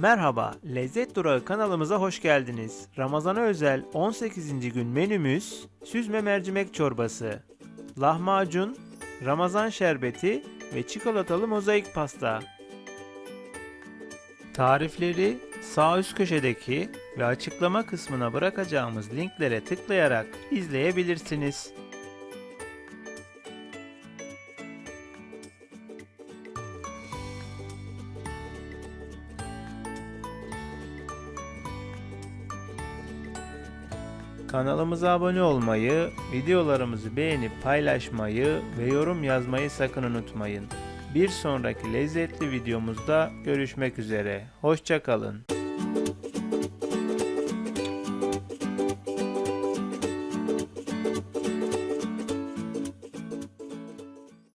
Merhaba, Lezzet Durağı kanalımıza hoş geldiniz. Ramazana özel 18. gün menümüz süzme mercimek çorbası, lahmacun, ramazan şerbeti ve çikolatalı mozaik pasta. Tarifleri sağ üst köşedeki ve açıklama kısmına bırakacağımız linklere tıklayarak izleyebilirsiniz. Kanalımıza abone olmayı, videolarımızı beğenip paylaşmayı ve yorum yazmayı sakın unutmayın. Bir sonraki lezzetli videomuzda görüşmek üzere. Hoşçakalın.